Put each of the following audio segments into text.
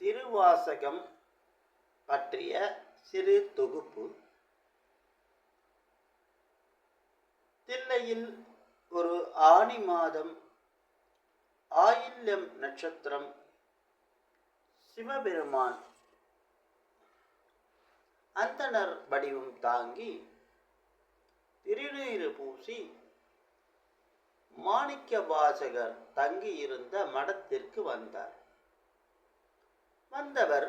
திருவாசகம் பற்றிய சிறு தொகுப்பு. தில்லையில் ஒரு ஆனி மாதம் ஆயில்யம் நட்சத்திரம் சிவபெருமான் அந்தணர் வடிவம் தாங்கி திருநீறு பூசி மாணிக்க வாசகர் தங்கியிருந்த மடத்திற்கு வந்தார். வந்தவர்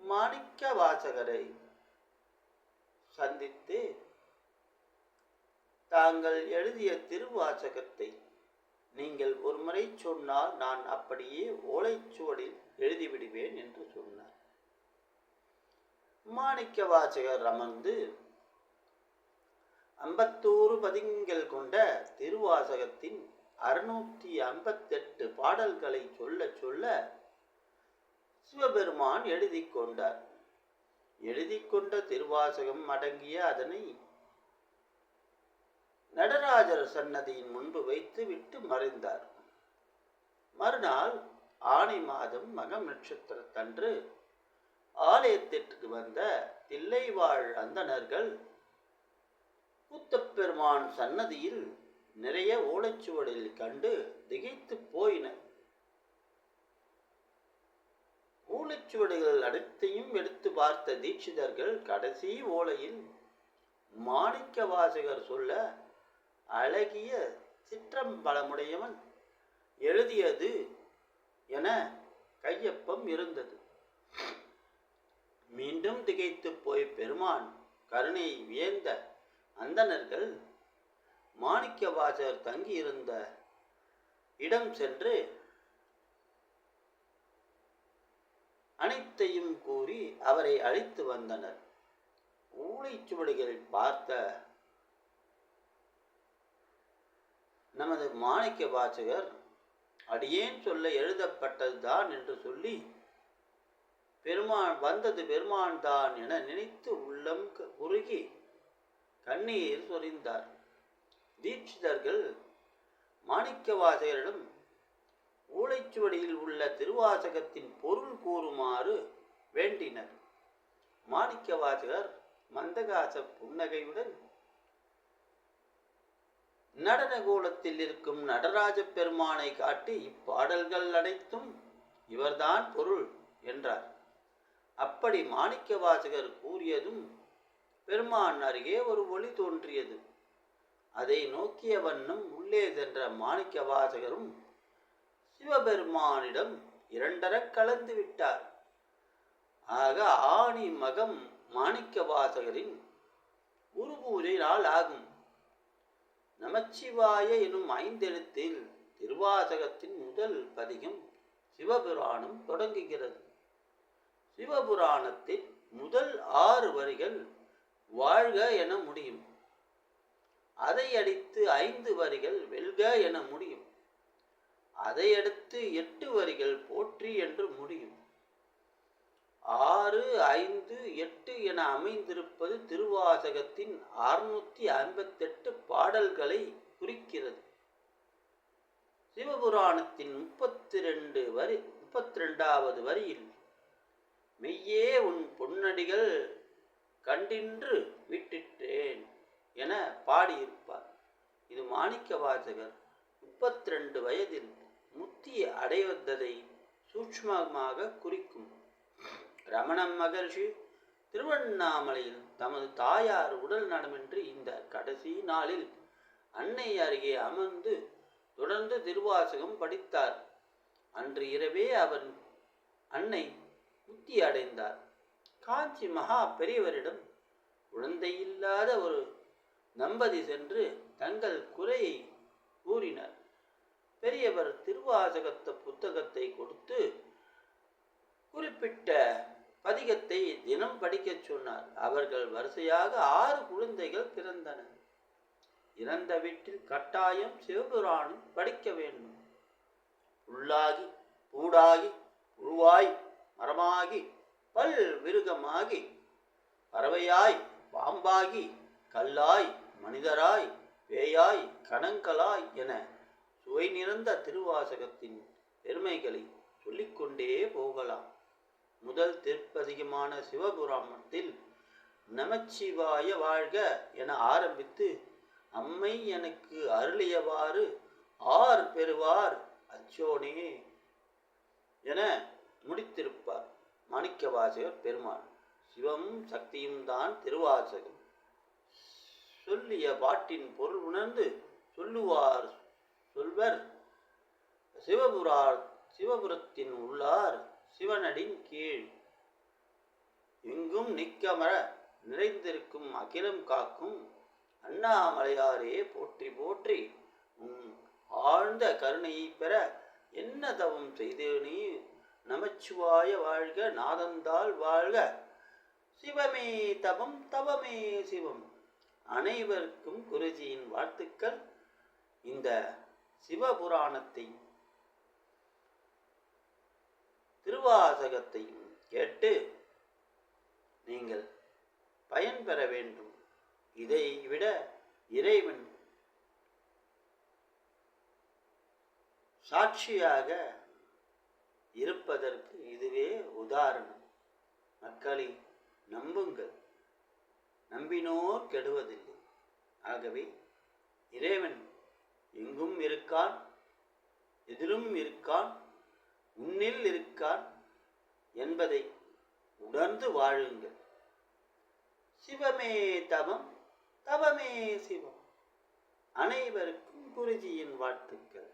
மாணிக்க வாசகரை சந்தித்து தாங்கள் எழுதிய திருவாசகத்தை நீங்கள் ஒருமுறை சொன்னால் நான் அப்படியே ஓலைச்சுவடில் எழுதிவிடுவேன் என்று சொன்னார். மாணிக்க வாசகர் அமர்ந்து ஐம்பத்தோரு பதிங்கள் கொண்ட திருவாசகத்தின் அறுநூற்றி ஐம்பத்தெட்டு பாடல்களை சொல்ல சொல்ல சிவபெருமான் எழுதி கொண்டார். எழுதி கொண்ட திருவாசகம் அடங்கிய அதனை நடராஜர் சன்னதியின் முன்பு வைத்து விட்டு மறைந்தார். மறுநாள் ஆணை மாதம் மகம் நட்சத்திரத்தன்று ஆலயத்திற்கு வந்த தில்லைவாழ் அந்தணர்கள் புத்தப்பெருமான் சன்னதியில் நிறைய ஓலைச்சுவடில் கண்டு திகைத்து போயினர். ஓலைச்சுவடிகள் அனைத்தையும் எடுத்து பார்த்த தீட்சிதர்கள் கடைசி ஓலையில் மாணிக்க வாசகர் சொல்ல அழகிய சிற்றம்பலமுடையவன் எழுதியது என கையொப்பம் இருந்தது. மீண்டும் திகைத்து போய் பெருமான் கருணை வியந்த அந்தணர்கள் மாணிக்கவாசகர் தங்கியிருந்த இடம் சென்று அனைத்தையும் கூறி அவரை அழைத்து வந்தனர். ஊழைச்சுவடிகள் பார்த்த நமது மாணிக்க வாசகர் அடியேன் சொல்ல எழுதப்பட்டதுதான் என்று சொல்லி பெருமான் வந்தது பெருமான் தான் என நினைத்து உள்ளம் க- உருகி கண்ணீர் சொரிந்தார். தீட்சிதர்கள் மாணிக்க வாசகரிடம் ஊழைச்சுவடியில் உள்ள திருவாசகத்தின் பொருள் கூறுமாறு வேண்டினர். மாணிக்கவாசகர் மந்தகாச புன்னகையுடன் நடன கோலத்தில் இருக்கும் நடராஜ பெருமானை காட்டி இப்பாடல்கள் அனைத்தும் இவர்தான் பொருள் என்றார். அப்படி மாணிக்க வாசகர் கூறியதும் பெருமான் அருகே ஒரு ஒளி தோன்றியது. அதை நோக்கிய வண்ணம் உள்ளே சென்ற மாணிக்க வாசகரும் சிவபெருமானிடம் இரண்டரக் கலந்து விட்டார். ஆக ஆணி மகம் மாணிக்க வாசகரின் உருபூரை நாள் ஆகும். நமச்சிவாய எனும் ஐந்தெழுத்தில் திருவாசகத்தின் முதல் பதிகம் சிவபுராணம் தொடங்குகிறது. சிவபுராணத்தில் முதல் ஆறு வரிகள் வாழ்க என முடியும். அதை அடித்து ஐந்து வரிகள் வெல்க என முடியும். அதை அடுத்து எட்டு வரிகள் போற்றி என்று முடியும். ஆறு ஐந்து எட்டு என அமைந்திருப்பது திருவாசகத்தின் அறுநூத்தி ஐம்பத்தெட்டு பாடல்களை குறிக்கிறது. சிவபுராணத்தின் முப்பத்தி ரெண்டு வரி முப்பத்தி ரெண்டாவது வரியில் மெய்யே உன் பொன்னடிகள் கண்டின்று விட்டிட்டேன் என பாடியிருப்பார். இது மாணிக்க வாசகர் முப்பத்தி ரெண்டு வயதில் முத்தி அடைவதை சூட்சமாக குறிக்கும். ரமண மகர்ஷி திருவண்ணாமலையில் தமது தாயார் உடல் நலமின்றி இந்த கடைசி நாளில் அன்னை அருகே அமர்ந்து தொடர்ந்து திருவாசகம் படித்தார். அன்று இரவே அவர் அன்னை முத்தி அடைந்தார். காஞ்சி மகா பெரியவரிடம் குழந்தையில்லாத ஒரு தம்பதி சென்று தங்கள் தினம் சொன்னார். அவர்கள் வரிசையாக ஆறு குழந்தைகள் பிறந்தன இறந்த வீட்டில் கட்டாயம் சிவபுராணம் படிக்க வேண்டும். புல்லாகி பூடாகி புழுவாய் மரமாகி பல் விருகமாகி பறவையாய் பாம்பாகி கல்லாய் மனிதராய் பேயாய் கணங்களாய் என சுவை நிறைந்த திருவாசகத்தின் பெருமைகளை சொல்லிக்கொண்டே போகலாம். முதல் திருப்பதிகமான சிவபுராணத்தில் நமச்சிவாய வாழ்க என ஆரம்பித்து அம்மை எனக்கு அருளியவாறு ஆர் பெறுவார் அச்சோனே என முடித்திருப்பார் மாணிக்கவாசகர் பெருமாள். சிவம் சக்தியும் தான் திருவாசகம். சொல்லிய பாட்டின் பொருள் உணர்ந்து சொல்லுவார் சொல்வர் சிவபுரார் சிவபுரத்தின் உள்ளார் சிவனடின் கீழ். எங்கும் நிக்கமர நிறைந்திருக்கும் அகிலம் காக்கும் அண்ணாமலையாரே போற்றி போற்றி. உம் ஆழ்ந்த கருணையை பெற என்ன தவம் செய்தேனே நமச்சிவாய வாழ்க நாதந்தால் வாழ்க. சிவமே தவம் தவமே சிவம். அனைவருக்கும் குருஜியின் வாழ்த்துக்கள். இந்த சிவபுராணத்தை திருவாசகத்தையும் கேட்டு நீங்கள் பயன்பெற வேண்டும். இதை விட இறைவன் சாட்சியாக இருப்பதற்கு இதுவே உதாரணம். மக்களை நம்புங்கள். நம்பினோர் கெடுவதில்லை. ஆகவே இறைவன் எங்கும் இருக்கான் எதிலும் இருக்கான் உன்னில் இருக்கான் என்பதை உணர்ந்து வாழுங்கள். சிவமே தவம் தவமே சிவம். அனைவருக்கும் குருஜியின் வாழ்த்துக்கள்.